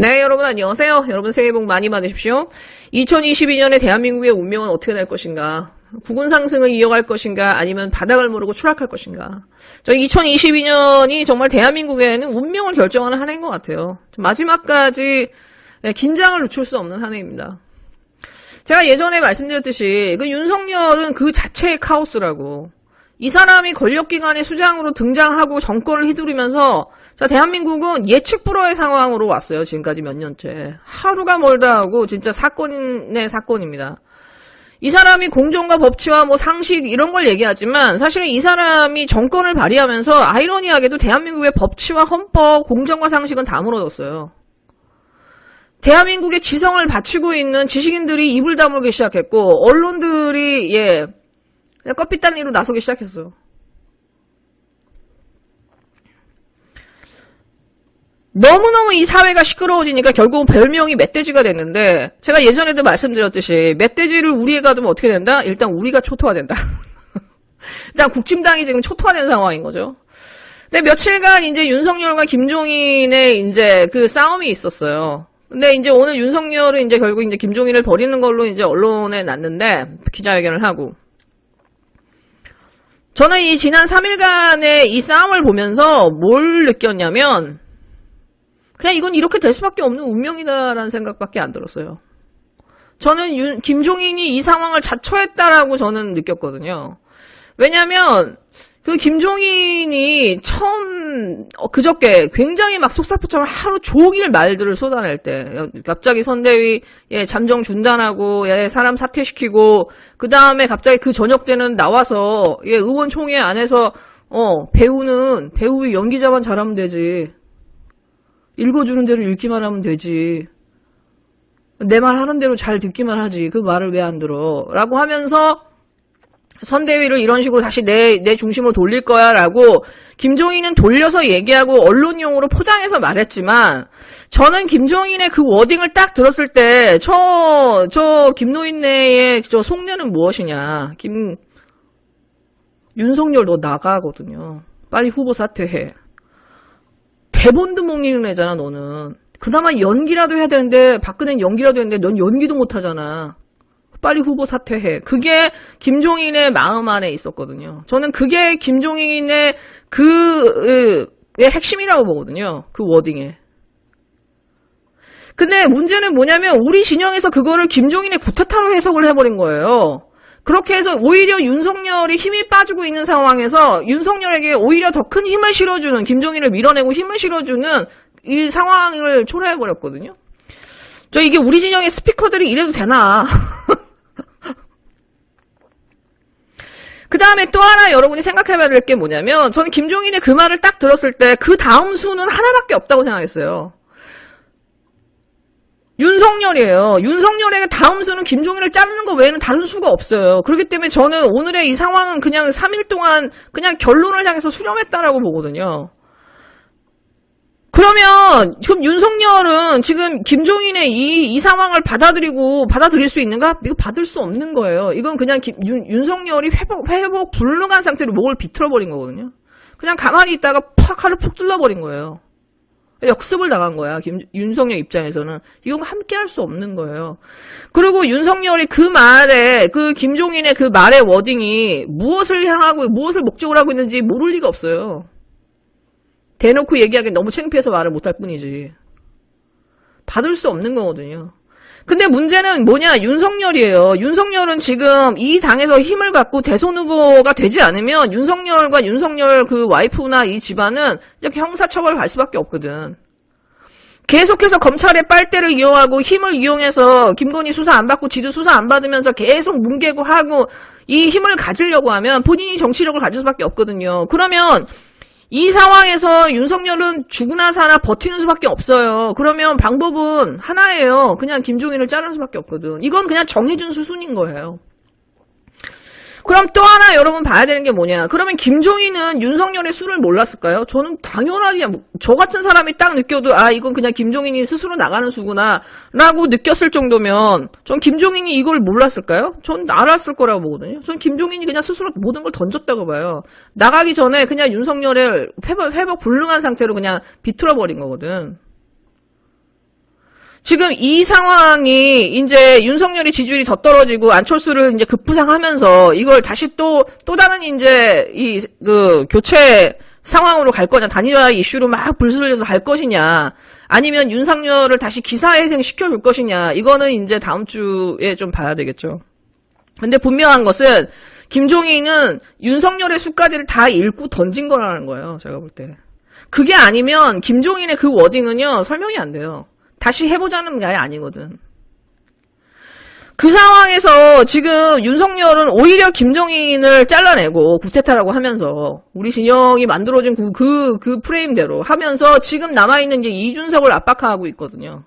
네, 여러분 안녕하세요. 여러분 새해 복 많이 받으십시오. 2022년에 대한민국의 운명은 어떻게 될 것인가? 국운 상승을 이어갈 것인가? 아니면 바닥을 모르고 추락할 것인가? 저 2022년이 정말 대한민국에는 운명을 결정하는 한 해인 것 같아요. 마지막까지 네, 긴장을 늦출 수 없는 한 해입니다. 제가 예전에 말씀드렸듯이 그 윤석열은 그 자체의 카오스라고. 이 사람이 권력기관의 수장으로 등장하고 정권을 휘두르면서 자 대한민국은 예측 불허의 상황으로 왔어요. 지금까지 몇 년째. 하루가 멀다 하고 진짜 사건의 사건입니다. 이 사람이 공정과 법치와 뭐 상식 이런 걸 얘기하지만 사실은 이 사람이 정권을 발휘하면서 아이러니하게도 대한민국의 법치와 헌법, 공정과 상식은 다 무너졌어요. 대한민국의 지성을 바치고 있는 지식인들이 입을 다물기 시작했고 언론들이 예 그냥 껍빛단위로 나서기 시작했어요. 너무너무 이 사회가 시끄러워지니까 결국은 별명이 멧돼지가 됐는데 제가 예전에도 말씀드렸듯이 멧돼지를 우리에 가두면 어떻게 된다? 일단 우리가 초토화된다. 일단 국힘당이 지금 초토화된 상황인 거죠. 근데 며칠간 이제 윤석열과 김종인의 이제 그 싸움이 있었어요. 근데 이제 오늘 윤석열은 이제 결국 이제 김종인을 버리는 걸로 이제 언론에 났는데 기자회견을 하고 저는 이 지난 3일간의 이 싸움을 보면서 뭘 느꼈냐면 그냥 이건 이렇게 될 수밖에 없는 운명이다라는 생각밖에 안 들었어요. 저는 윤, 김종인이 이 상황을 자초했다라고 저는 느꼈거든요. 왜냐면 그 김종인이 처음 어, 그저께 굉장히 막 속사포처럼 하루 종일 말들을 쏟아낼 때 갑자기 선대위에 잠정 중단하고 예, 사람 사퇴시키고 그 다음에 갑자기 그 저녁 때는 나와서 예, 의원총회 안에서 어 배우는 배우 연기자만 잘하면 되지. 읽어주는 대로 읽기만 하면 되지. 내 말 하는 대로 잘 듣기만 하지. 그 말을 왜 안 들어? 라고 하면서 선대위를 이런 식으로 다시 내, 내 중심으로 돌릴 거야 라고 김종인은 돌려서 얘기하고 언론용으로 포장해서 말했지만 저는 김종인의 그 워딩을 딱 들었을 때 저, 저 김노인네의 저 속내는 무엇이냐. 김, 윤석열 너 나가거든요. 빨리 후보 사퇴해. 대본도 못 읽는 애잖아 너는. 그나마 연기라도 해야 되는데 박근혜는 연기라도 했는데 넌 연기도 못 하잖아. 빨리 후보 사퇴해. 그게 김종인의 마음 안에 있었거든요. 저는 그게 김종인의 그, 의 핵심이라고 보거든요. 그 워딩에. 근데 문제는 뭐냐면 우리 진영에서 그거를 김종인의 구태타로 해석을 해버린 거예요. 그렇게 해서 오히려 윤석열이 힘이 빠지고 있는 상황에서 윤석열에게 오히려 더 큰 힘을 실어주는 김종인을 밀어내고 힘을 실어주는 이 상황을 초래해버렸거든요. 저 이게 우리 진영의 스피커들이 이래도 되나? 그 다음에 또 하나 여러분이 생각해봐야 될 게 뭐냐면 저는 김종인의 그 말을 딱 들었을 때 그 다음 수는 하나밖에 없다고 생각했어요. 윤석열이에요. 윤석열에게 다음 수는 김종인을 자르는 거 외에는 다른 수가 없어요. 그렇기 때문에 저는 오늘의 이 상황은 그냥 3일 동안 그냥 결론을 향해서 수렴했다라고 보거든요. 그러면 지금 윤석열은 지금 김종인의 이, 이 상황을 받아들이고 받아들일 수 있는가? 이거 받을 수 없는 거예요. 이건 그냥 김, 윤, 윤석열이 회복, 회복 불능한 상태로 목을 비틀어버린 거거든요. 그냥 가만히 있다가 팍 하루 푹 뚫려버린 거예요. 역습을 당한 거야. 김, 윤석열 입장에서는. 이건 함께 할 수 없는 거예요. 그리고 윤석열이 그 말에, 그 김종인의 그 말의 워딩이 무엇을 향하고, 무엇을 목적으로 하고 있는지 모를 리가 없어요. 대놓고 얘기하기 너무 창피해서 말을 못할 뿐이지. 받을 수 없는 거거든요. 근데 문제는 뭐냐, 윤석열이에요. 윤석열은 지금 이 당에서 힘을 갖고 대선 후보가 되지 않으면 윤석열과 윤석열 그 와이프나 이 집안은 이렇게 형사처벌 갈 수밖에 없거든. 계속해서 검찰의 빨대를 이용하고 힘을 이용해서 김건희 수사 안 받고 지도 수사 안 받으면서 계속 뭉개고 하고 이 힘을 가지려고 하면 본인이 정치력을 가질 수밖에 없거든요. 그러면 이 상황에서 윤석열은 죽으나 사나 버티는 수밖에 없어요. 그러면 방법은 하나예요. 그냥 김종인을 자르는 수밖에 없거든. 이건 그냥 정해준 수순인 거예요. 그럼 또 하나 여러분 봐야 되는 게 뭐냐. 그러면 김종인은 윤석열의 수를 몰랐을까요? 저는 당연하게 저 같은 사람이 딱 느껴도 아 이건 그냥 김종인이 스스로 나가는 수구나 라고 느꼈을 정도면 전 김종인이 이걸 몰랐을까요? 전 알았을 거라고 보거든요. 전 김종인이 그냥 스스로 모든 걸 던졌다고 봐요. 나가기 전에 그냥 윤석열을 회복, 회복 불능한 상태로 그냥 비틀어버린 거거든. 지금 이 상황이 이제 윤석열이 지지율이 더 떨어지고 안철수를 이제 급부상하면서 이걸 다시 또, 또 다른 이제 이, 그, 교체 상황으로 갈 거냐, 단일화 이슈로 막 불슬려서 갈 것이냐, 아니면 윤석열을 다시 기사회생 시켜줄 것이냐, 이거는 이제 다음 주에 좀 봐야 되겠죠. 근데 분명한 것은, 김종인은 윤석열의 수까지를 다 읽고 던진 거라는 거예요, 제가 볼 때. 그게 아니면, 김종인의 그 워딩은요, 설명이 안 돼요. 다시 해보자는 게 아니거든. 그 상황에서 지금 윤석열은 오히려 김정인을 잘라내고 구테타라고 하면서 우리 진영이 만들어진 그, 그, 그 프레임대로 하면서 지금 남아있는 이제 이준석을 압박하고 있거든요.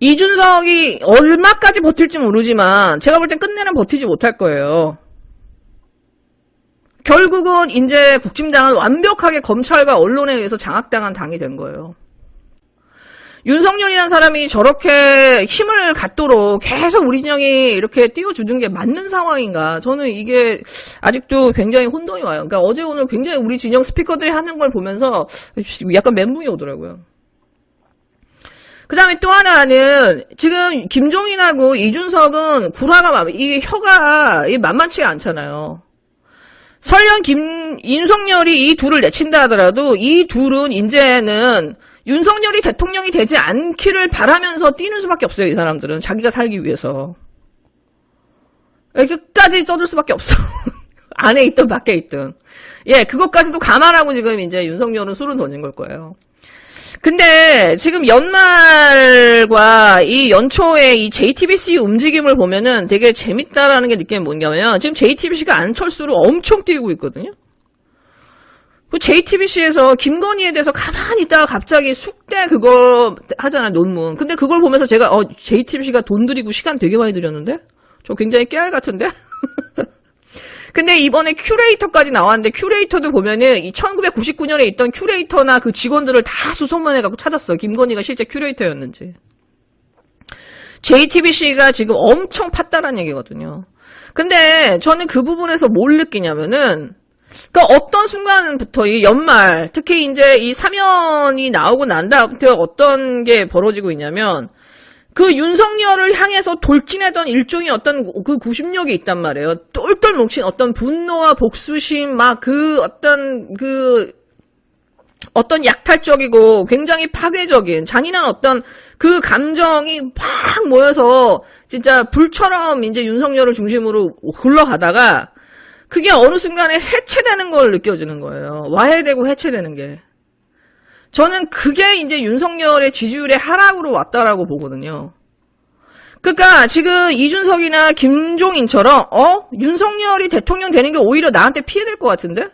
이준석이 얼마까지 버틸지 모르지만 제가 볼 땐 끝내는 버티지 못할 거예요. 결국은 이제 국힘당은 완벽하게 검찰과 언론에 의해서 장악당한 당이 된 거예요. 윤석열이라는 사람이 저렇게 힘을 갖도록 계속 우리 진영이 이렇게 띄워주는 게 맞는 상황인가? 저는 이게 아직도 굉장히 혼동이 와요. 그러니까 어제 오늘 굉장히 우리 진영 스피커들이 하는 걸 보면서 약간 멘붕이 오더라고요. 그 다음에 또 하나는 지금 김종인하고 이준석은 구라가 막- 이게 혀가 만만치가 않잖아요. 설령 김 윤석열이 이 둘을 내친다 하더라도 이 둘은 이제는 윤석열이 대통령이 되지 않기를 바라면서 뛰는 수밖에 없어요. 이 사람들은 자기가 살기 위해서 예, 끝까지 떠들 수밖에 없어. 안에 있든 밖에 있든 예 그것까지도 감안하고 지금 이제 윤석열은 술은 던진 걸 거예요. 근데 지금 연말과 이 연초에 이 JTBC 움직임을 보면은 되게 재밌다라는 게 느낌이 뭔가면 지금 JTBC가 안철수를 엄청 띄우고 있거든요. 그 JTBC에서 김건희에 대해서 가만히 있다가 갑자기 숙대 그거 하잖아 논문. 근데 그걸 보면서 제가 어 JTBC가 돈 들이고 시간 되게 많이 들였는데 저 굉장히 깨알 같은데. 근데 이번에 큐레이터까지 나왔는데 큐레이터도 보면은 이 1999년에 있던 큐레이터나 그 직원들을 다 수소문해 갖고 찾았어. 김건희가 실제 큐레이터였는지. JTBC가 지금 엄청 팠다란 얘기거든요. 근데 저는 그 부분에서 뭘 느끼냐면은 그러니까 어떤 순간부터 이 연말 특히 이제 이 사면이 나오고 난 다음부터 어떤 게 벌어지고 있냐면 그 윤석열을 향해서 돌진하던 일종의 어떤 그 구심력이 있단 말이에요. 똘똘 뭉친 어떤 분노와 복수심 막 그 어떤 그 어떤 약탈적이고 굉장히 파괴적인 잔인한 어떤 그 감정이 막 모여서 진짜 불처럼 이제 윤석열을 중심으로 흘러가다가 그게 어느 순간에 해체되는 걸 느껴지는 거예요. 와해되고 해체되는 게. 저는 그게 이제 윤석열의 지지율의 하락으로 왔다라고 보거든요. 그러니까 지금 이준석이나 김종인처럼 어 윤석열이 대통령 되는 게 오히려 나한테 피해될 것 같은데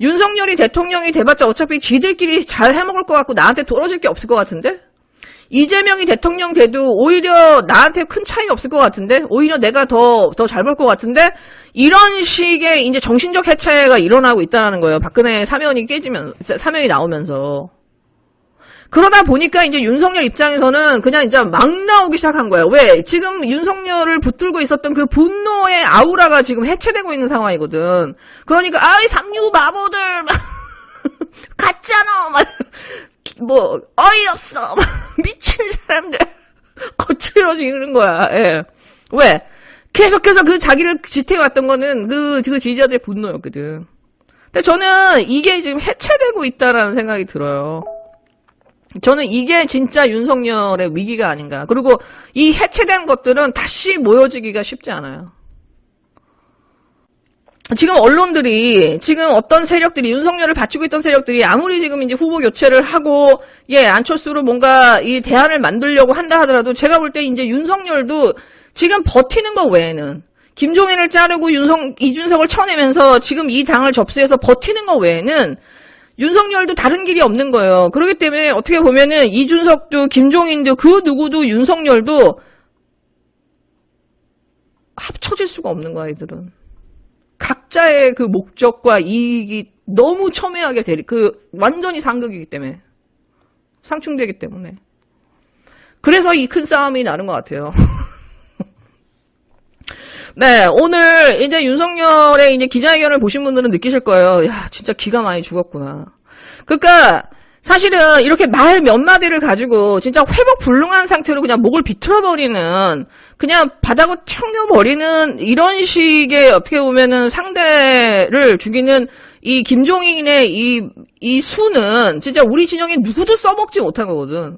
윤석열이 대통령이 돼봤자 어차피 지들끼리 잘 해먹을 것 같고 나한테 떨어질 게 없을 것 같은데 이재명이 대통령 돼도 오히려 나한테 큰 차이 없을 것 같은데 오히려 내가 더 더잘벌것 같은데 이런 식의 이제 정신적 해체가 일어나고 있다는 거예요. 박근혜 사면이 깨지면 사면이 나오면서 그러다 보니까 이제 윤석열 입장에서는 그냥 이제 막 나오기 시작한 거예요. 왜? 지금 윤석열을 붙들고 있었던 그 분노의 아우라가 지금 해체되고 있는 상황이거든. 그러니까 아이 삼류 바보들 막 갔잖아. 막 뭐 어이없어. 막 미친 사람들 거칠어지는 거야. 예. 왜? 계속해서 그 자기를 지태해왔던 거는 그, 그 지지자들의 분노였거든. 근데 저는 이게 지금 해체되고 있다라는 생각이 들어요. 저는 이게 진짜 윤석열의 위기가 아닌가. 그리고 이 해체된 것들은 다시 모여지기가 쉽지 않아요. 지금 언론들이 지금 어떤 세력들이 윤석열을 받치고 있던 세력들이 아무리 지금 이제 후보 교체를 하고 예 안철수로 뭔가 이 대안을 만들려고 한다 하더라도 제가 볼 때 이제 윤석열도 지금 버티는 것 외에는 김종인을 자르고 윤석 이준석을 쳐내면서 지금 이 당을 접수해서 버티는 것 외에는 윤석열도 다른 길이 없는 거예요. 그렇기 때문에 어떻게 보면은 이준석도 김종인도 그 누구도 윤석열도 합쳐질 수가 없는 거야, 이들은. 각자의 그 목적과 이익이 너무 첨예하게 대리, 그, 완전히 상극이기 때문에. 상충되기 때문에. 그래서 이 큰 싸움이 나는 것 같아요. 네, 오늘 이제 윤석열의 이제 기자회견을 보신 분들은 느끼실 거예요. 야, 진짜 기가 많이 죽었구나. 그러니까 사실은 이렇게 말 몇 마디를 가지고 진짜 회복 불능한 상태로 그냥 목을 비틀어버리는 그냥 바닥을 튕겨버리는 이런 식의 어떻게 보면은 상대를 죽이는 이 김종인의 이, 이 수는 진짜 우리 진영에 누구도 써먹지 못한 거거든.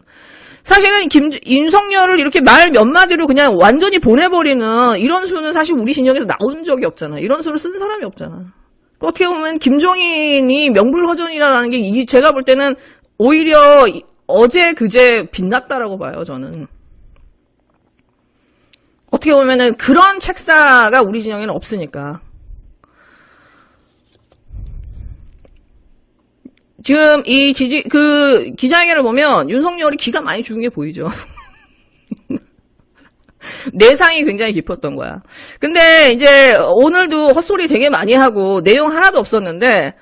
사실은 김, 윤석열을 이렇게 말 몇 마디로 그냥 완전히 보내버리는 이런 수는 사실 우리 진영에서 나온 적이 없잖아. 이런 수를 쓴 사람이 없잖아. 어떻게 보면 김종인이 명불허전이라는 게 이- 제가 볼 때는 오히려 이- 어제 그제 빛났다라고 봐요 저는 어떻게 보면은 그런 책사가 우리 진영에는 없으니까 지금 이 지지 그 기자회견을 보면 윤석열이 기가 많이 죽은 게 보이죠. 내상이 굉장히 깊었던 거야. 근데 이제 오늘도 헛소리 되게 많이 하고 내용 하나도 없었는데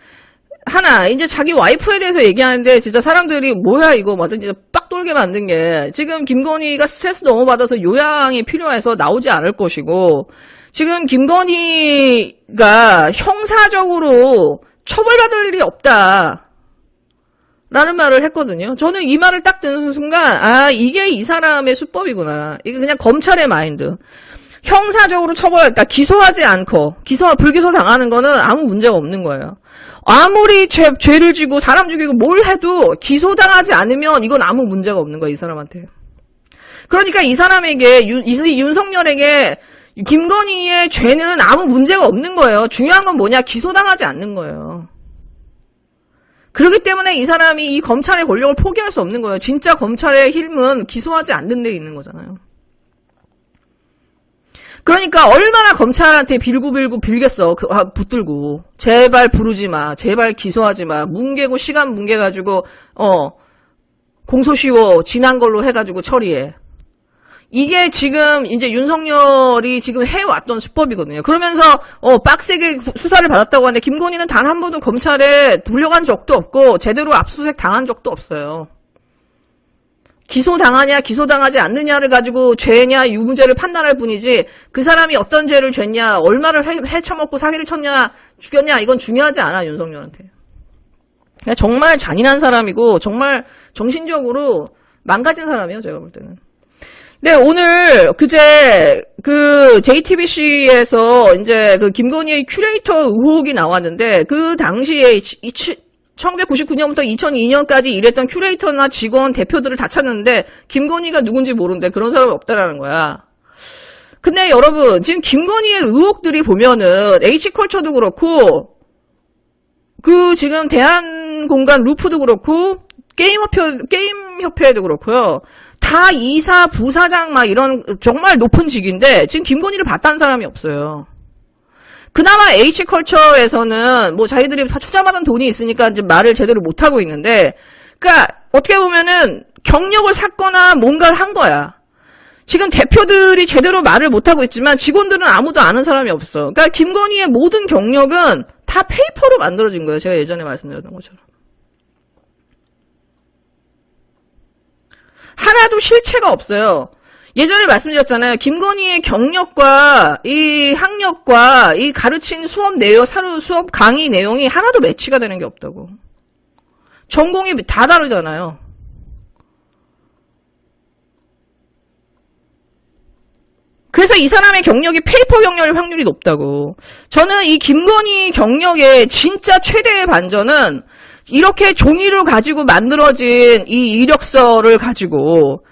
하나 이제 자기 와이프에 대해서 얘기하는데 진짜 사람들이 뭐야 이거 완전 진짜 빡 돌게 만든 게 지금 김건희가 스트레스 너무 받아서 요양이 필요해서 나오지 않을 것이고 지금 김건희가 형사적으로 처벌받을 일이 없다. 라는 말을 했거든요. 저는 이 말을 딱 듣는 순간, 아, 이게 이 사람의 수법이구나. 이게 그냥 검찰의 마인드. 형사적으로 처벌, 그러니까 기소하지 않고, 기소, 불기소 당하는 거는 아무 문제가 없는 거예요. 아무리 죄, 죄를 지고 사람 죽이고 뭘 해도 기소당하지 않으면 이건 아무 문제가 없는 거예요, 이 사람한테. 그러니까 이 사람에게, 윤, 이- 윤석열에게 김건희의 죄는 아무 문제가 없는 거예요. 중요한 건 뭐냐? 기소당하지 않는 거예요. 그렇기 때문에 이 사람이 이 검찰의 권력을 포기할 수 없는 거예요. 진짜 검찰의 힘은 기소하지 않는 데 있는 거잖아요. 그러니까 얼마나 검찰한테 빌고빌고 빌겠어. 그, 아, 붙들고. 제발 부르지 마. 제발 기소하지 마. 뭉개고 시간 뭉개가지고 어 공소시효 지난 걸로 해가지고 처리해. 이게 지금 이제 윤석열이 지금 해왔던 수법이거든요. 그러면서 어 빡세게 구- 수사를 받았다고 하는데 김건희는 단 한 번도 검찰에 불려간 적도 없고 제대로 압수수색 당한 적도 없어요. 기소 당하냐 기소 당하지 않느냐를 가지고 죄냐 유무죄를 판단할 뿐이지 그 사람이 어떤 죄를 졌냐 얼마를 해, 헤쳐먹고 사기를 쳤냐 죽였냐 이건 중요하지 않아 윤석열한테. 그냥 정말 잔인한 사람이고 정말 정신적으로 망가진 사람이에요 제가 볼 때는. 네, 오늘 그제 그 JTBC에서 이제 그 김건희의 큐레이터 의혹이 나왔는데 그 당시에 이- 이 치- 1999년부터 2002년까지 일했던 큐레이터나 직원 대표들을 다 찾는데 김건희가 누군지 모르는데 그런 사람이 없다라는 거야. 근데 여러분 지금 김건희의 의혹들이 보면은 H컬처도 그렇고 그 지금 대한공간 루프도 그렇고 게임협회 게임협회도 그렇고요. 다 이사 부사장 막 이런 정말 높은 직인데 지금 김건희를 봤다는 사람이 없어요. 그나마 H컬처에서는 뭐 자기들이 다 투자받은 돈이 있으니까 이제 말을 제대로 못 하고 있는데, 그러니까 어떻게 보면은 경력을 샀거나 뭔가를 한 거야. 지금 대표들이 제대로 말을 못 하고 있지만 직원들은 아무도 아는 사람이 없어. 그러니까 김건희의 모든 경력은 다 페이퍼로 만들어진 거예요. 제가 예전에 말씀드렸던 것처럼. 하나도 실체가 없어요. 예전에 말씀드렸잖아요. 김건희의 경력과 이 학력과 이 가르친 수업 내용, 사료 수업 강의 내용이 하나도 매치가 되는 게 없다고. 전공이 다 다르잖아요. 그래서 이 사람의 경력이 페이퍼 경력일 확률이 높다고. 저는 이 김건희 경력의 진짜 최대의 반전은 이렇게 종이로 가지고 만들어진 이 이력서를 가지고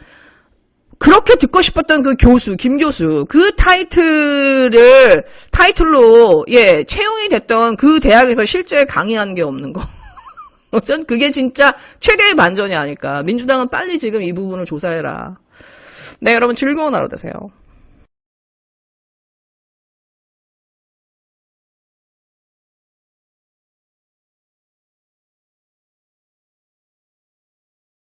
그렇게 듣고 싶었던 그 교수, 김 교수, 그 타이틀을, 타이틀로, 예, 채용이 됐던 그 대학에서 실제 강의한 게 없는 거. 전 그게 진짜 최대의 반전이 아닐까. 민주당은 빨리 지금 이 부분을 조사해라. 네, 여러분 즐거운 하루 되세요.